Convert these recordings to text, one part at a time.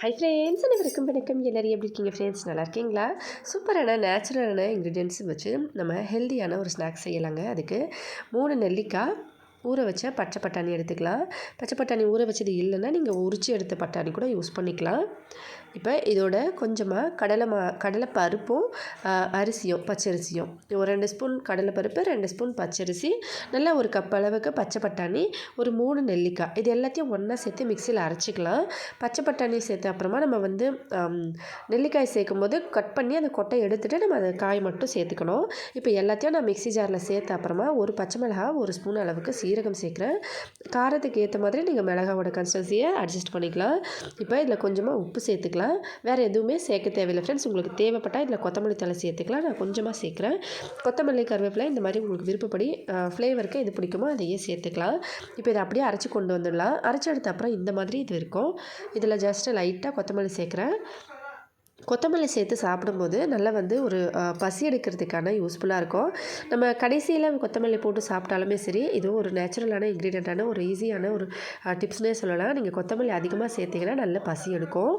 Hi friends அனைவருக்கும் வணக்கம். எல்லோரும் எப்படி இருக்கீங்க ஃப்ரெண்ட்ஸ் நல்லா இருக்கீங்களா? சூப்பரான நேச்சுரலான இன்க்ரீடியன்ஸ் வச்சு நம்ம ஹெல்த்தியான ஒரு ஸ்நாக்ஸ் செய்யலாங்க. அதுக்கு மூணு நெல்லிக்காய் ஊற வச்ச பச்சை பட்டாணி எடுத்துக்கலாம். பச்சை பட்டாணி ஊற வச்சது இல்லைன்னா நீங்கள் உரிச்சு எடுத்த பட்டாணி கூட யூஸ் பண்ணிக்கலாம். இப்போ இதோட கொஞ்சமாக கடலை மா கடலை பருப்பும் அரிசியும் பச்சரிசியும். ஒரு ரெண்டு ஸ்பூன் கடலை பருப்பு ரெண்டு ஸ்பூன் பச்சரிசி. நல்லா ஒரு கப் அளவுக்கு பச்சை பட்டாணி ஒரு மூணு நெல்லிக்காய். இது எல்லாத்தையும் ஒன்றா சேர்த்து மிக்சியில் அரைச்சிக்கலாம். பச்சை பட்டாணி சேர்த்து அப்புறமா நம்ம வந்து நெல்லிக்காய் சேர்க்கும் போது கட் பண்ணி அந்த கொட்டை எடுத்துகிட்டு நம்ம அதை காய் மட்டும் சேர்த்துக்கணும். இப்போ எல்லாத்தையும் நான் மிக்சி ஜாரில் சேர்த்த அப்புறமா ஒரு பச்சை மிளகா ஒரு ஸ்பூன் அளவுக்கு சீரகம் சேர்க்குறேன். காரத்துக்கு ஏற்ற மாதிரி நீங்கள் மிளகாவோட கன்சிஸ்டன்சியை அட்ஜஸ்ட் பண்ணிக்கலாம். இப்போ இதில் கொஞ்சமாக உப்பு சேர்த்துக்கலாம். வேறு எதுவுமே சேர்க்க தேவையில்லை ஃப்ரெண்ட்ஸ் உங்களுக்கு தேவைப்பட்டால் இதில் கொத்தமல்லி தலை சேர்த்துக்கலாம். நான் கொஞ்சமாக சேர்க்குறேன். கொத்தமல்லி கருவேப்பிலை இந்த மாதிரி உங்களுக்கு விருப்பப்படி ஃப்ளேவருக்கு எது பிடிக்குமோ அதையே சேர்த்துக்கலாம். இப்போ இதை அப்படியே அரைச்சி கொண்டு வந்துடலாம். அரைச்சி எடுத்த அப்புறம் இந்த மாதிரி இது இருக்கும். இதில் ஜஸ்ட்டு லைட்டாக கொத்தமல்லி சேர்க்குறேன். கொத்தமல்லி சேர்த்து சாப்பிடும்போது நல்லா வந்து ஒரு பசி எடுக்கிறதுக்கான யூஸ்ஃபுல்லாக இருக்கும். நம்ம கடைசியில் கொத்தமல்லி போட்டு சாப்பிட்டாலுமே சரி இதுவும் ஒரு நேச்சுரலான இன்க்ரீடியண்ட்டான ஒரு ஈஸியான ஒரு டிப்ஸ்னே சொல்லலாம். நீங்கள் கொத்தமல்லி அதிகமாக சேர்த்திங்கன்னா நல்ல பசி எடுக்கும்.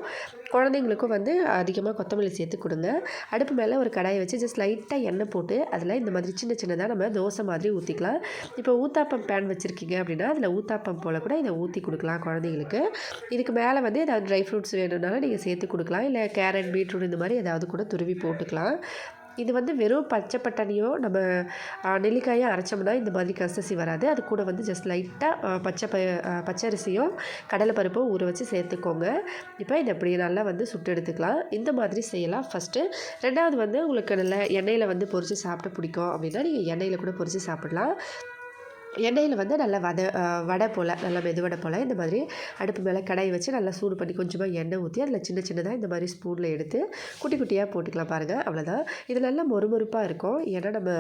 குழந்தைங்களுக்கும் வந்து அதிகமாக கொத்தமல்லி சேர்த்து கொடுங்க. அடுப்பு மேலே ஒரு கடாயை வச்சு ஜஸ்ட் லைட்டாக எண்ணெய் போட்டு அதில் இந்த மாதிரி சின்ன சின்னதாக நம்ம தோசை மாதிரி ஊற்றிக்கலாம் இப்போ ஊத்தாப்பம் பேன் வச்சுருக்கீங்க அப்படின்னா அதில் ஊத்தாப்பம் போல் கூட இதை ஊற்றி கொடுக்கலாம் குழந்தைங்களுக்கு. இதுக்கு மேலே வந்து ஏதாவது ட்ரை ஃப்ரூட்ஸ் வேணும்னாலும் நீங்கள் சேர்த்து கொடுக்கலாம். இல்லை கேரட் பீட்ரூட் இந்த மாதிரி ஏதாவது கூட துருவி போட்டுக்கலாம். இது வந்து வெறும் பச்சை பட்டாணியோ நம்ம நெல்லிக்காயோ அரைச்சோம்னா இந்த மாதிரி கசசி வராது. அது கூட வந்து ஜஸ்ட் லைட்டாக பச்சை ப பச்சரிசியும் கடலைப்பருப்பும் ஊற வச்சு சேர்த்துக்கோங்க. இப்போ இதை அப்படியே நல்லா வந்து சுட்டு எடுத்துக்கலாம். இந்த மாதிரி செய்யலாம். ஃபஸ்ட்டு ரெண்டாவது வந்து உங்களுக்கு நல்ல எண்ணெயில் வந்து பொறிச்சு சாப்பிட பிடிக்கும் அப்படின்னா நீங்கள் எண்ணெயில் கூட பொறிச்சு சாப்பிட்லாம். எண்ணெயில் வந்து நல்லா வத வடை போல் நல்லா மெதுவடை போல் இந்த மாதிரி அடுப்பு மேலே கடாயை வச்சு நல்லா சூடு பண்ணி கொஞ்சமாக எண்ணெய் ஊற்றி அதில் சின்ன சின்னதாக இந்த மாதிரி ஸ்பூனில் எடுத்து குட்டி குட்டியாக போட்டுக்கலாம் பாருங்கள் அவ்வளோதான் இது நல்லா மொறுமொறுப்பாக இருக்கும். ஏன்னா நம்ம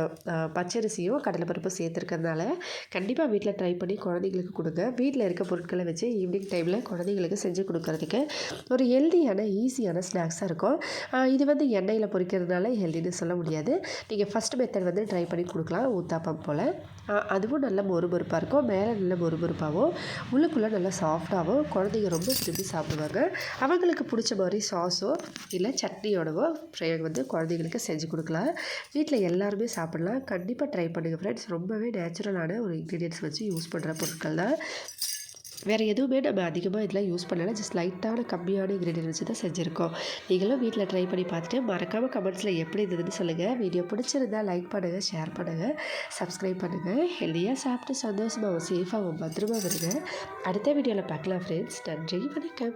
பச்சரிசியும் கடலைப்பருப்பும் சேர்த்துருக்கறதுனால கண்டிப்பாக வீட்டில் ட்ரை பண்ணி குழந்தைங்களுக்கு கொடுங்க. வீட்டில் இருக்க பொருட்களை வச்சு ஈவினிங் டைமில் குழந்தைங்களுக்கு செஞ்சு கொடுக்கறதுக்கு ஒரு ஹெல்தியான ஈஸியான ஸ்நாக்ஸாக இருக்கும். இது வந்து எண்ணெயில் பொரிக்கிறதுனால ஹெல்தின்னு சொல்ல முடியாது. நீங்கள் ஃபஸ்ட் மெத்தட் வந்து ட்ரை பண்ணி கொடுக்கலாம். ஊத்தாப்பம் போல். அதுவும் நல்ல மொறுமொறுப்பாக இருக்கும் மேலே நல்ல மொறுமொறுப்பாகவும் உள்ளுக்குள்ளே நல்லா சாஃப்டாகவும் குழந்தைங்க ரொம்ப விரும்பி சாப்பிடுவாங்க. அவங்களுக்கு பிடிச்ச மாதிரி சாஸோ இல்லை சட்னியோடவோ ஃப்ரை வந்து குழந்தைங்களுக்கு செஞ்சு கொடுக்கலாம். வீட்டில் எல்லாருமே சாப்பிட்லாம். கண்டிப்பாக ட்ரை பண்ணுங்கள் ஃப்ரெண்ட்ஸ் ரொம்பவே நேச்சுரலான ஒரு இன்க்ரீடியன்ஸ் வச்சு யூஸ் பண்ணுற பொருட்கள் தான் வேறு எதுவுமே நம்ம அதிகமாக இதெல்லாம் யூஸ் பண்ணலை ஜஸ்ட் லைட்டான கம்மியான இன்க்ரீடியன்ட் வச்சு தான் செஞ்சுருக்கோம். நீங்களும் வீட்டில் ட்ரை பண்ணி பார்த்துட்டு மறக்காமல் கமெண்ட்ஸில் எப்படி இருந்ததுன்னு சொல்லுங்கள் வீடியோ பிடிச்சிருந்தா லைக் பண்ணுங்கள் ஷேர் பண்ணுங்கள் சப்ஸ்கிரைப் பண்ணுங்கள் ஹெல்தியாக சாப்பிட்டு சந்தோஷமாக சேஃபாக பத்திரமா வருங்க அடுத்த வீடியோவில் பார்க்கலாம் ஃப்ரெண்ட்ஸ் நன்றி வணக்கம்.